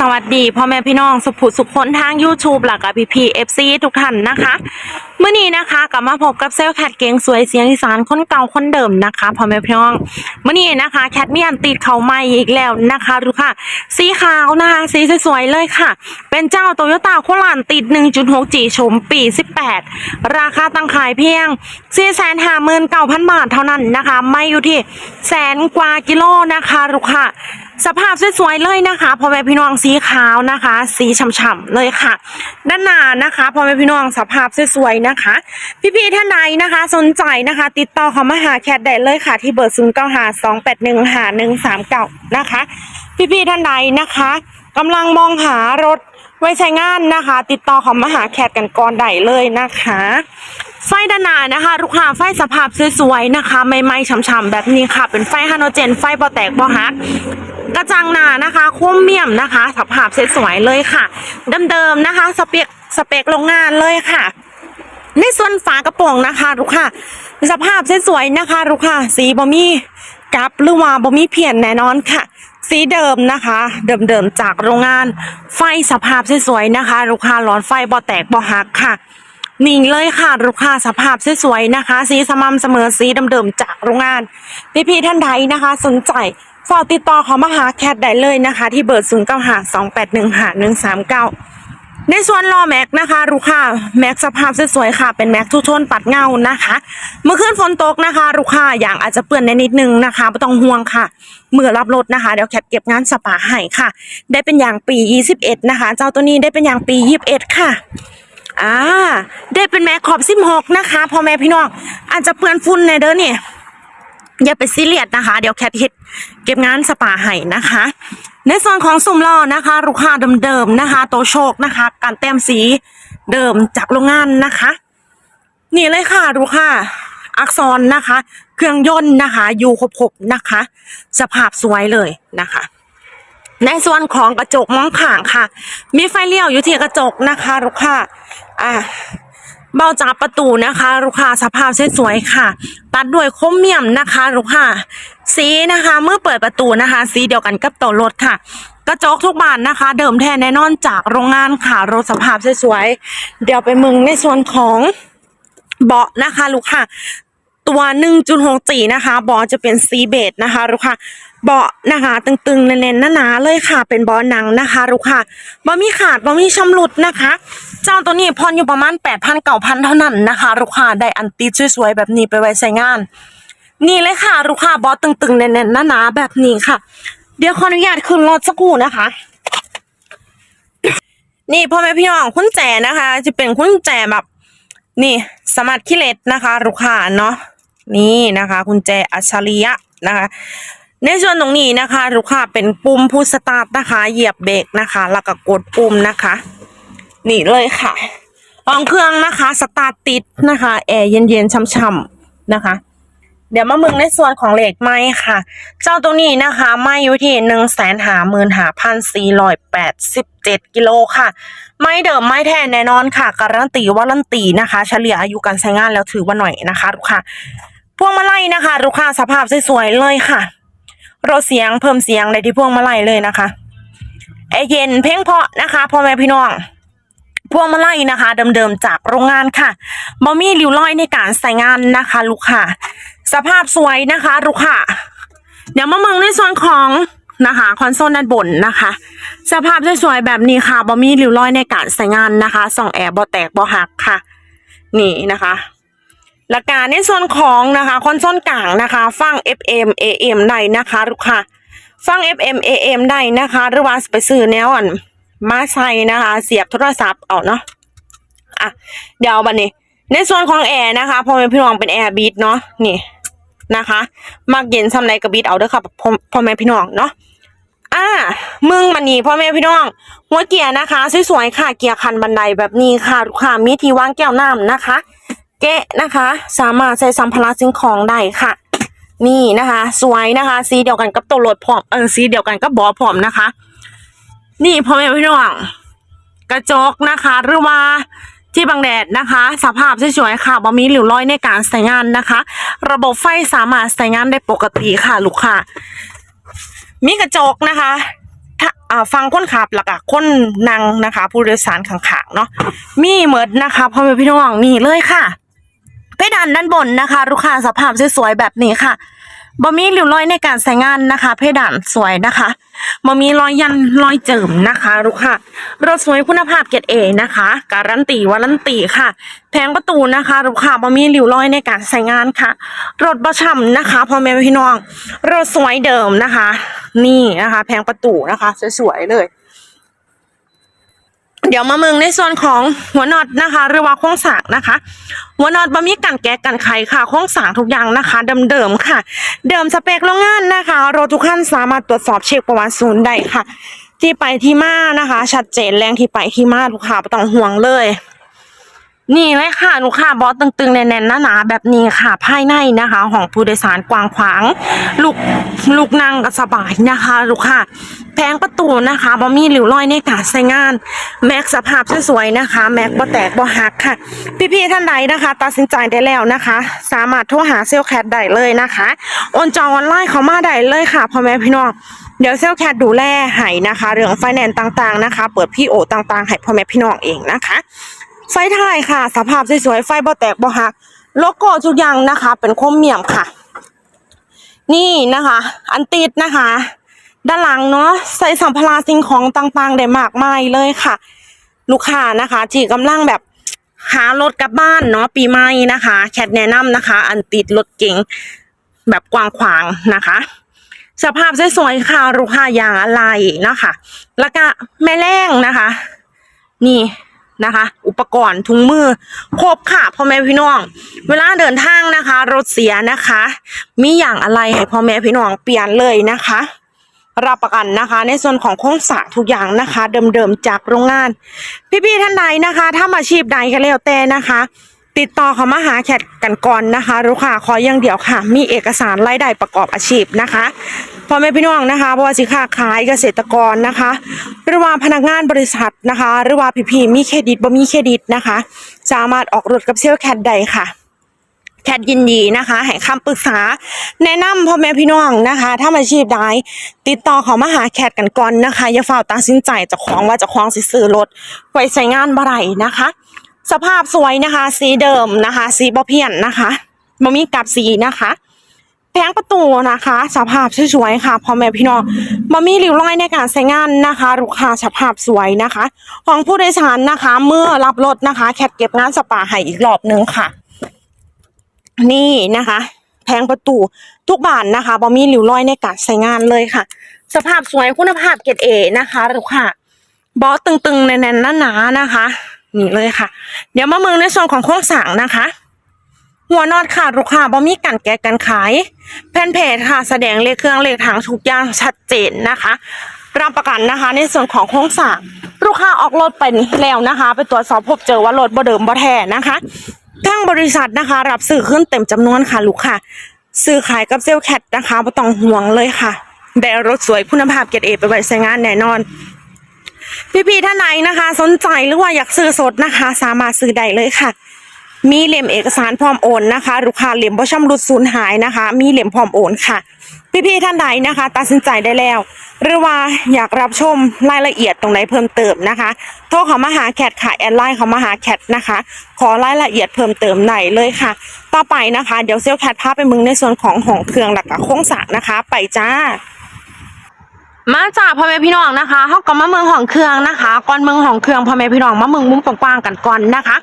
สวัสดีพ่อแม่พี่น้องสุภุสุขคนทาง YouTube หลักกับพีพีเอฟซีทุกท่านนะคะเมื่อนี้นะคะกลับมาพบกับเซลลแคทเก่งสวยเสียงอีสานคนเก่าคนเดิมนะคะพ่อแม่พี่น้องเมื่อนี้นะคะแคทมีอันติดเขาใหม่อีกแล้วนะคะดูค่ะ สีขาวนะคะสีสวยๆเลยค่ะ เป็นเจ้าโตโยต้าโคราชติด 1.6จีชมปี 18 ราคาตั้งขายเพียง 459,000 บาทเท่านั้นนะคะ ไม่อยู่ที่แสนกว่ากิโลนะคะลูกค่ะ สภาพสวยๆเลยนะคะพ่อแม่พี่น้องสีขาวนะคะ สีฉ่ำๆเลยค่ะ ด้านหน้านะคะพ่อแม่พี่น้องสภาพสวยๆนะคะ พี่ๆท่านใดนะคะ สนใจนะคะ ติดต่อเขามาหาแคทได้เลยค่ะ ที่เบอร์0 9 5 2 8 1 5 1 3 9นะคะ พี่ๆท่านใดนะคะกำลังมองหารถไว้ใช้งานนะคะ ติดต่อเขามาหาแคทกันก่อนได้เลยนะคะไฟด้านหน้านะคะลูกค้าไฟสภาพสวยๆนะคะไม่ไหม้ฉ่ำๆแบบนี้ค่ะ เป็นไฟฮาโนเจน ไฟบอแตกบอฮัก กระจังหน้านะคะโคมเมี่ยมนะคะสภาพสวยเลยค่ะเดิมๆนะคะ สเปคสเปคโรงงานเลยค่ะ ในส่วนฝากระโปรงนะคะลูกค่ะ สภาพเสวยนะคะลูกค่ะ สีบอมี่กับหรือว่าบอมี่เพียนแน่นอนค่ะ สีเดิมนะคะ เดิมๆจากโรงงาน ไฟสภาพเสวยนะคะลูกค้าหลอดไฟบอแตกบอหักค่ะนิ่งเลยค่ะลูกค้าสภาพสวยๆนะคะ สีสม่ำเสมอสีเดิมๆจากโรงงาน พี่ๆท่านใดนะคะ สนใจ ฝากติดต่อเขามาหาแคทได้เลยนะคะ ที่เบอร์0 9 5 2 8 1 5 1 3 9ในส่วนล้อแม็กนะคะลูกค้าแม็กสภาพสวยๆค่ะ เป็นแม็กทุกโทนปัดเงานะคะ เมื่อคืนฝนตกนะคะลูกค้าอย่างอาจจะเปื้อนในนิดนึงนะคะไม่ต้องห่วงค่ะเมื่อรับรถนะคะเดี๋ยวแคทเก็บงานสปาให้ค่ะ ได้เป็นอย่างปี 21 นะคะ เจ้าตัวนี้ได้เป็นอย่างปี 21 ค่ะอ่าได้เป็นแม็กขอบ16นะคะพ่อแม่พี่น้องอาจจะเปื้อนฝุ่นในเด้อเนี่ย อย่าไปซีเรียสนะคะ เดี๋ยวแคทเฮ็ดเก็บงานสปาให้นะคะ ในส่วนของสุ่มล้อนะคะ ลูกค้าเดิมๆนะคะ โตโชคนะคะ การแต้มสีเดิมจากโรงงานนะคะ นี่เลยค่ะลูกค้าอักษรนะคะ เครื่องยนต์นะคะอยู่ครบๆนะคะ สภาพสวยเลยนะคะ ในส่วนของกระจกมองข้างค่ะ มีไฟเลี้ยวอยู่ที่กระจกนะคะลูกค้าอ่า เบาจากประตูนะคะ ลูกค้าสภาพสวยๆค่ะ ตัดด้วยคมเมียมนะคะ ลูกค้าสีนะคะเมื่อเปิดประตูนะคะ สีเดียวกันกับตัวรถค่ะ กระจกทุกบานนะคะ เดิมแท้แน่นอนจากโรงงานค่ะรถสภาพสวยๆเดี๋ยวไปมึงในส่วนของเบาะนะคะ ลูกค้าตัว1.6จีนะคะเบาะจะเป็นซีเบดนะคะลูกค้า เบาะนะคะตึงๆแน่นๆหนาๆเลยค่ะเป็นเบาะหนังนะคะลูกค้าบ่มีขาดบ่มีชำรุดนะคะ เจ้าตัวนี้พอนอยู่ประมาณ8,000 9,000เท่านั้นนะคะลูกค้าได้อันติดสวยๆแบบนี้ไปไว้ใช้งาน นี่เลยค่ะลูกค้าเบาะตึงๆแน่นๆหนาๆแบบนี้ค่ะ เดี๋ยวขออนุญาตขึ้นรถสักครู่นะคะนี่พ่อแม่พี่น้องคุณแจนะคะ จะเป็นคุณแจแบบ นี่สมาร์ทคิเลตนะคะลูกค้าเนาะนี่นะคะ คุณแจอัจฉริยะนะคะ ในส่วนตรงนี้นะคะลูกค้าเป็นปุ่มพุสตาร์ทนะคะ เหยียบเบรกนะคะ แล้วก็กดปุ่มนะคะนี่เลยค่ะห้องเครื่องนะคะสตาร์ทติดนะคะแอร์เย็นๆช่ำๆนะคะ เดี๋ยวมามึงในส่วนของเหล็กไม้ค่ะ เจ้าตัวนี้นะคะไม้อยู่ที่หนึ่งแสนหาหมื่นหาพันสี่ร้อยแปดสิบเจ็ดกิโลค่ะ ไม้เดิมไม้แท้แน่นอนค่ะ การันตีว่ารันตีนะคะ เฉลี่ยอายุการใช้งานแล้วถือว่าหน่อยนะคะลูกค้าพวงมาลัยนะคะลูกค้าสภาพสวยๆเลยค่ะ รถเสียงเพิ่มเสียงในที่พวงมาลัยเลยนะคะแอเย็นเพ่งเพาะนะคะพ่อแม่พี่น้องพวงมาลัยนะคะ เดิมๆจากโรงงานค่ะบ่มีริ้วรอยในการใส่งานนะคะ ลูกค้าสภาพสวยนะคะ ลูกค้าเดี๋ยวมาเมืองในส่วนของนะคะคอนโซลด้านบนนะคะ สภาพสวยๆแบบนี้ค่ะบ่มีริ้วรอยในการใส่งานนะคะส่องแอร์บ่แตกบ่หักค่ะ นี่นะคะ หลักการในส่วนของนะคะคอนโซลกลางนะคะฟัง FM AM ได้นะคะลูกค้าฟัง FM AM ได้นะคะหรือว่าไปซื้อแนวอันมาใส่นะคะ เสียบโทรศัพท์เอาเนาะอะเดี๋ยวบันนี้ในส่วนของแอร์นะคะพ่อเป็นพี่น้องเป็นแอร์บีทเนาะนี่นะคะมักเย็นสำไรกับบีทเอาเด้อค่ะพ่อพ่อแม่พี่น้องเนาะอ่ามึงมันนี่พ่อแม่พี่น้อง หัวเกียร์นะคะสวยๆค่ะเกียร์คันบันไดแบบนี้ค่ะลูกค้ามีที่วางแก้วน้ำนะคะ เกะนะคะ สามารถใส่สัมภาระสิ่งของได้ค่ะ นี่นะคะ สวยนะคะ สีเดียวกันกับตัวรถพร้อมเออสีเดียวกันกับบอพร้อมนะคะ นี่พ่อแม่พี่น้องกระจกนะคะหรือว่าที่บังแดดนะคะ สภาพสวยๆค่ะบ่มีหลิวรอยในการใช้งานนะคะ ระบบไฟสามารถใช้งานได้ปกติค่ะลูกค้ามีกระจกนะคะถ้าอ่าฟังคนขับแล้วก็คนนั่งนะคะ ผู้โดยสารข้างๆเนาะมีเหมือนนะคะพ่อแม่พี่น้องนี่เลยค่ะ เพดานด้านบนนะคะ ลูกค้าสภาพสวยๆแบบนี้ค่ะบ่มีริ้วรอยในการใช้งานนะคะ เพดานสวยนะคะบ่มีรอยยันรอยเจิมนะคะ ลูกค้ารถสวยคุณภาพเกรดเอนะคะ การันตีวารันตีค่ะแผงประตูนะคะ ลูกค้าบ่มีริ้วรอยในการใช้งานค่ะ รถบ่ช่ำนะคะพ่อแม่พี่น้องรถสวยเดิมนะคะ นี่นะคะ แผงประตูนะคะ สวยๆเลย เดี๋ยวมาเมืองในส่วนของหัวน็อตนะคะหรือว่าโครงสร้างนะคะ หัวน็อตบะมีกันแก๊กกันไขค่ะโครงสร้างทุกอย่างนะคะเดิมๆค่ะ เดิมสเปคโรงงานนะคะรถทุกขั้นสามารถตรวจสอบเช็คประวัติศูนย์ได้ค่ะ ที่ไปที่มานะคะ ชัดเจนแรงที่ไปที่มาลูกค้าไม่ต้องห่วงเลย นี่เลยค่ะลูกค้าบอสตึงๆแน่นๆหนาๆแบบนี้ค่ะภายในนะคะของผู้โดยสารกว้างขวาง ลูกลูกนั่งก็สบายนะคะ ลูกค้าแผงประตูนะคะบ่มีหลิวรอยในการใช้งาน แม็กสภาพสวยๆนะคะ แม็กบ่แตกบ่หักค่ะ พี่ๆท่านใดนะคะ ตัดสินใจได้แล้วนะคะ สามารถโทรหาเซลแคทได้เลยนะคะโอนจองออนไลน์เขามาได้เลยค่ะพ่อแม่พี่น้องเดี๋ยวเซลลแคทดูแลให้นะคะ เรื่องไฟแนนซ์ต่างๆนะคะ เปิดพี่โอต่างๆให้พ่อแม่พี่น้องเองนะคะ ไฟท้ายค่ะ สภาพสวยๆไฟบ่แตกบ่หักโลโก้ทุกอย่างนะคะ เป็นโคมเมียมค่ะ นี่นะคะ อันติดนะคะ ด้านหลังเนาะใส่สัมภาระสิ่งของต่างๆ ได้มากมายเลยค่ะ ลูกค้านะคะที่กำลังแบบหารถกลับบ้านเนาะปีใหม่นะคะ แคทแนะนำนะคะ อันติดรถเก๋งแบบกว้างขวางนะคะ สภาพสวยๆค่ะลูกค้าอย่างอะไรนะคะ แล้วก็แม่แรงนะคะ นี่ นะคะ อุปกรณ์ถุงมือครบค่ะพ่อแม่พี่น้อง เวลาเดินทางนะคะ รถเสียนะคะ มีอย่างอะไรให้พ่อแม่พี่น้องเปลี่ยนเลยนะคะ รับประกันนะคะ ในส่วนของโครงสร้างทุกอย่างนะคะ เดิมๆจากโรงงาน พี่ๆท่านใดนะคะ ถ้าอาชีพใดก็แล้วแต่นะคะ ติดต่อเขามาหาแคทกันก่อนนะคะลูกค้าขออย่างเดียวค่ะ มีเอกสารรายได้ประกอบอาชีพนะคะพ่อแม่พี่น้องนะคะเพราะว่าสิค้าขายเกษตรกรนะคะ หรือว่าพนักงานบริษัทนะคะ หรือว่าพี่ๆมีเครดิตบ่มีเครดิตนะคะ สามารถออกรถกับเซลแคทได้ค่ะแคทยินดีนะคะให้คำปรึกษา แนะนำพ่อแม่พี่น้องนะคะถ้ามาอาชีพใดติดต่อเขามาหาแคทกันก่อนนะคะ อย่าฝ่าตัดสินใจจะของว่าจะคลองสิซื้อรถไว้ใช้งานบ่ไรนะคะ สภาพสวยนะคะ สีเดิมนะคะ สีบ่เพี้ยนนะคะบ่มีกับสีนะคะแผงประตูนะคะ สภาพสวยๆค่ะพ่อแม่พี่น้องบ่มีริ้วรอยในการใช้งานนะคะลูกค้าสภาพสวยนะคะของผู้โดยสารนะคะ เมื่อรับรถนะคะ แคทเก็บงานสปาให้อีกรอบนึงค่ะ นี่นะคะแผงประตูทุกบานนะคะบ่มีริ้วรอยในการใช้งานเลยค่ะ สภาพสวยคุณภาพเกรดเอนะคะลูกค้าบอสตึงๆแน่นๆหนาๆนะคะ นี่เลยค่ะ เดี๋ยวมาเมืองในส่วนของโครงสร้างนะคะ หัวนอดค่ะลูกค้าบ่มีกันแกะกันขาย แผ่นเพจค่ะ แสดงเลขเครื่องเลขทางทุกอย่างชัดเจนนะคะรับประกันนะคะ ในส่วนของโครงสร้างลูกค้าออกรถไปแล้วนะคะ ไปตรวจสอบพบเจอว่ารถบ่เดิมบ่แท้นะคะทางบริษัทนะคะ รับซื้อขึ้นเต็มจำนวนค่ะลูกค้าซื้อขายกับเซลลแคทนะคะไม่ต้องห่วงเลยค่ะ ได้รถสวยคุณภาพเกรดเอไปไว้ใช้งานแน่นอน พี่ๆท่านไหนนะคะ สนใจหรือว่าอยากซื้อสดนะคะ สามารถซื้อได้เลยค่ะ มีเล่มเอกสารพร้อมโอนนะคะลูกค้าเล่มบ่ช่ำรุดสูญหายนะคะ มีเล่มพร้อมโอนค่ะ พี่ๆท่านใดนะคะ ตัดสินใจได้แล้ว หรือว่าอยากรับชมรายละเอียดตรงไหนเพิ่มเติมนะคะ โทรเขามาหาแคทค่ะแอดไลน์เขามาหาแคทนะคะ ขอรายละเอียดเพิ่มเติมไหนเลยค่ะ ต่อไปนะคะ เดี๋ยวเซลลแคทพาไปมึงในส่วนของของเครื่องหลักกับโครงสร้างนะคะ ไปจ้า มาจากพ่อแม่พี่น้องนะคะเขาก็มาเมืองของเครื่องนะคะก่อนเมืองของเครื่องพ่อแม่พี่น้องมาเมืองมุมกว้างๆกันก่อนนะคะ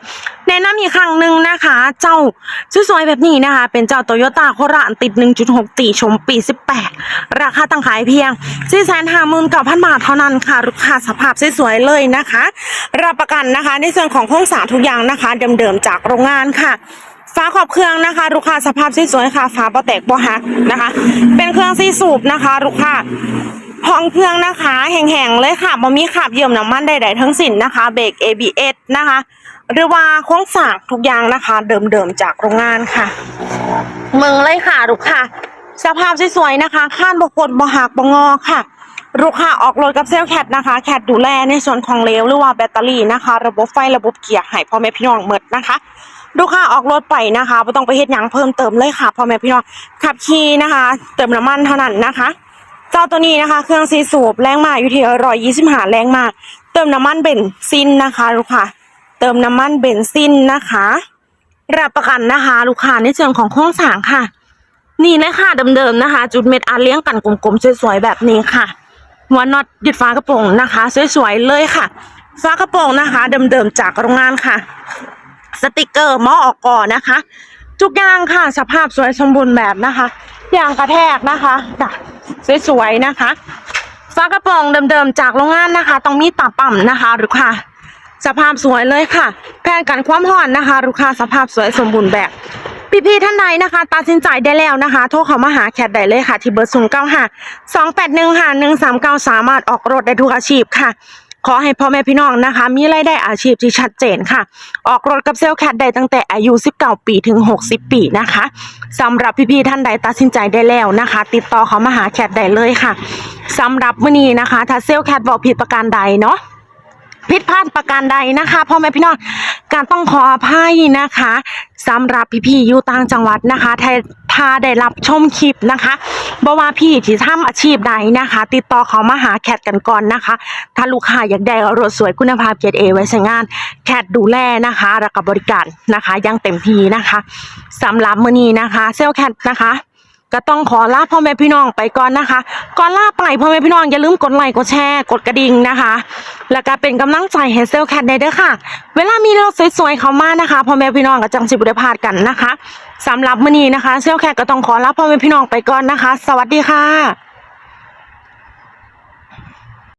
แนะนำอีกครั้งหนึ่งนะคะ เจ้าสวยๆแบบนี้นะคะ เป็นเจ้าโตโยต้าโคราติด 1.6 ตีชมปี 18 ราคาตั้งขายเพียง459,000 บาทเท่านั้นค่ะลูกค้าสภาพสวยๆเลยนะคะ รับประกันนะคะ ในส่วนของโครงสร้างทุกอย่างนะคะ เดิมๆจากโรงงานค่ะฝาขอบเครื่องนะคะลูกค้าสภาพสวยๆค่ะฝาบ่แตกบ่หักนะคะ เป็นเครื่องซีสูบนะคะลูกค้า ห้องเครื่องนะคะแห้งๆเลยค่ะบ่มีขับเยี่ยมน้ำมันใดๆทั้งสิ้นนะคะเบรก ABS นะคะ หรือว่าโครงสร้างทุกอย่างนะคะ เดิมๆจากโรงงานค่ะเมืองเลยค่ะลูกค่ะ สภาพสวยๆนะคะข้านบกดบ่หักบ่งอค่ะลูกค้าออกรถกับเซลลแคทนะคะแคทดูแลในส่วนของเลวหรือว่าแบตเตอรี่นะคะ ระบบไฟระบบเกียร์ให้พ่อแม่พี่น้องหมดนะคะลูกค้าออกรถไปนะคะไม่ต้องไปเฮ็ดหยังเพิ่มเติมเลยค่ะพ่อแม่พี่น้องขับขี่นะคะ เติมน้ำมันเท่านั้นนะคะไฟ เจ้าตัวนี้นะคะ เครื่องซีสูบแรงมาอยู่ที่ร้อยยี่สิบห้าแรงมาก เติมน้ำมันเบนซินนะคะลูกค้าเติมน้ำมันเบนซินนะคะ รับประกันนะคะ ลูกค้าในเชิงของโครงสร้างค่ะ นี่เลยค่ะเดิมๆนะคะ จุดเม็ดอาเลี้ยงกันกลมๆสวยๆแบบนี้ค่ะหัวน็อตยึดฟ้ากระโปรงนะคะ สวยๆเลยค่ะฟ้ากระโปรงนะคะ เดิมๆจากโรงงานค่ะ สติกเกอร์มอออกก่อนนะคะทุกอย่างค่ะสภาพสวยสมบูรณ์แบบนะคะ ยางกระแทกนะคะจ้ะสวยๆนะคะฟ้ากระโปรงเดิมๆจากโรงงานนะคะ ต้องมีตาปั่มนะคะหรือค่ะสภาพสวยเลยค่ะ แพนกันความห่อนนะคะลูกค้าสภาพสวยสมบูรณ์แบบพี่ๆท่านใดนะคะตัดสินใจได้แล้วนะคะ โทรเข้ามาหาแคทได้เลยค่ะ ที่เบอร์ศูนย์เก้าห้าสองแปดหนึ่งห้าหนึ่งสามเก้าสามารถออกรถได้ทุกอาชีพค่ะ ขอให้พ่อแม่พี่น้องนะคะ มีรายได้อาชีพที่ชัดเจนค่ะ ออกรถกับเซลแคทได้ตั้งแต่อายุ 19 ปีถึง 60 ปีนะคะสำหรับพี่ๆท่านใดตัดสินใจได้แล้วนะคะ ติดต่อเขามาหาแคทได้เลยค่ะสำหรับมื้อนี้นะคะ ถ้าเซลแคทบอกผิดประการใดเนาะผิดพลาดประการใดนะคะพ่อแม่พี่น้องการต้องขออภัยนะคะสำหรับพี่ๆอยู่ต่างจังหวัดนะคะ ถ้าได้รับชมคลิปนะคะบ่ว่าพี่ที่ทำอาชีพใดนะคะ ติดต่อเขามาหาแคทกันก่อนนะคะ ถ้าลูกค้าอยากได้รถสวยคุณภาพเกรดเอไว้ใช้งาน แคทดูแลนะคะแล้วก็บริการนะคะยังเต็มที่นะคะสำหรับมื้อนี้นะคะ เซลแคทนะคะก็ต้องขอลาพ่อแม่พี่น้องไปก่อนนะคะ ก่อนลาไปพ่อแม่พี่น้องอย่าลืมกดไลค์กดแชร์กดกระดิ่งนะคะ แล้วก็เป็นกำลังใจให้เซลแคทได้เด้อค่ะ เวลามีเราสวยๆเข้ามานะคะพ่อแม่พี่น้องก็จังสิบุได้พลาดกันนะคะ สำหรับมื้อนี้นะคะเซลลแคทก็ต้องขอลาพ่อแม่พี่น้องไปก่อนนะคะ สวัสดีค่ะ